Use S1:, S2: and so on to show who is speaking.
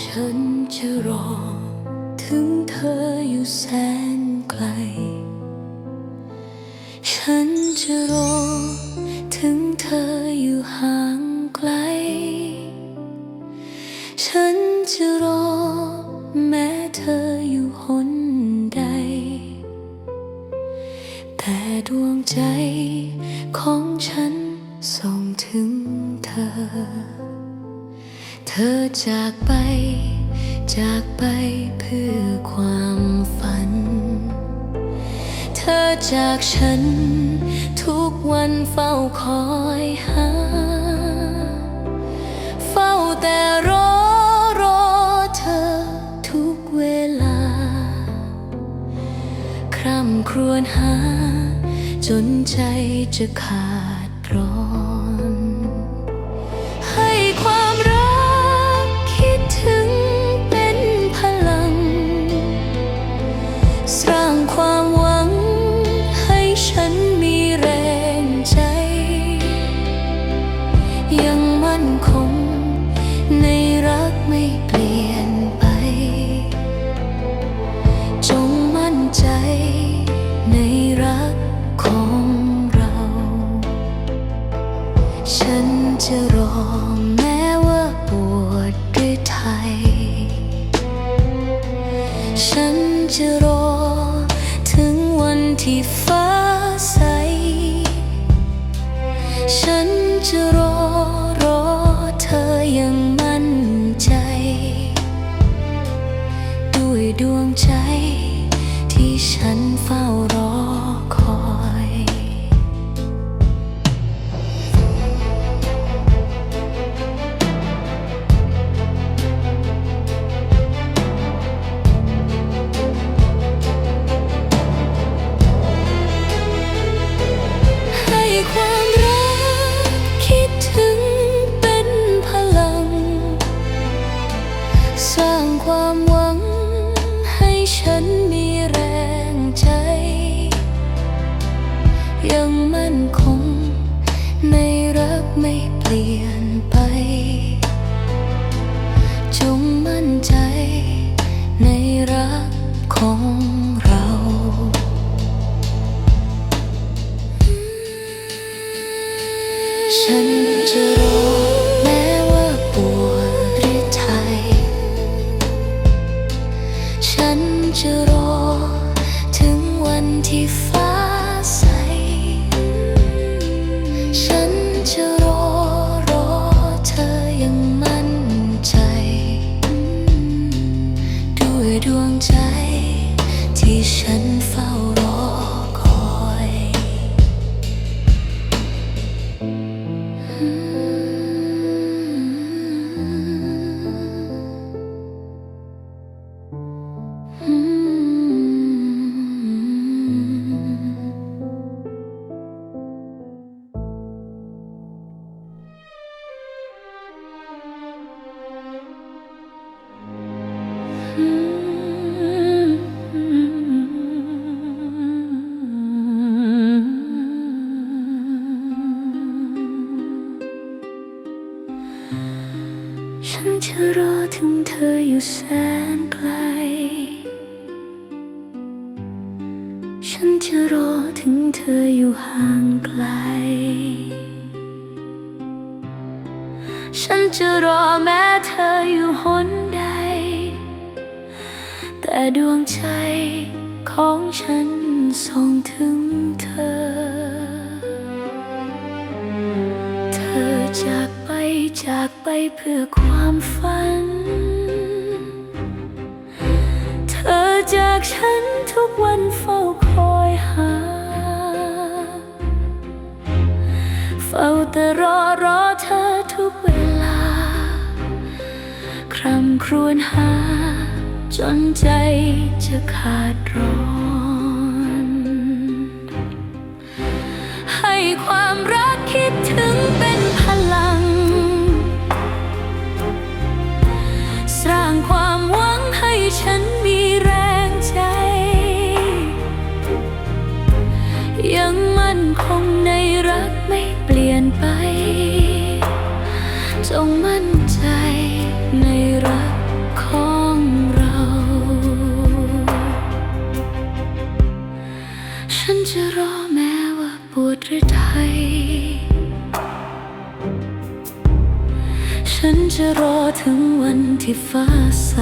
S1: ฉันจะรอ ถึงเธออยู่แสนไกล ฉันจะรอ ถึงเธออยู่ห่างไกล ฉันจะรอ แม้เธออยู่หนใด แต่ดวงใจของฉันส่งถึง ธอจากไป จากไปเพื่อความฝัน เธอจากฉัน ทุกวันเฝ้าคอยหา เฝ้าแต่รอรอเธอทุกเวลา คร่ำครวญหา จนใจจะขาดร้อน ใจในรักของเรา ฉันจะรอแม้ว่าปวดหรือไทย ฉันจะรอถึงวันที่ฟ้าใส ฉันจะรอรอเธออยังมั่นใจ ด้วยดวงใจ ฉันเฝ้ารอค ฉันจะรอแม้ว่าปวดหรือไทย ฉันจะรอถึงวันที่ฟ้าใส ฉันจะรอรอเธออยังมั่นใจ ด้วยดวงใจที่ฉันเฝ้า แสนไกล ฉันจะรอถึงเธออยู่ห่างไกล ฉันจะรอแม้เธออยู่หนใด แต่ดวงใจของฉันส่งถึงเธอ เธอจากไปจากไปเพื่อความฝัน จากฉันทุกวันเฝ้าคอยหา เฝ้าแต่รอรอเธอทุกเวลา คร่ำครวญหา จนใจจะขาดร้อน ให้ความรักคิดถึงเป็น มั่นคงในรักไม่เปลี่ยนไป จงมั่นใจในรักของเรา ฉันจะรอแม้ว่าปวดหรือไทย ฉันจะรอถึงวันที่ฟ้าใส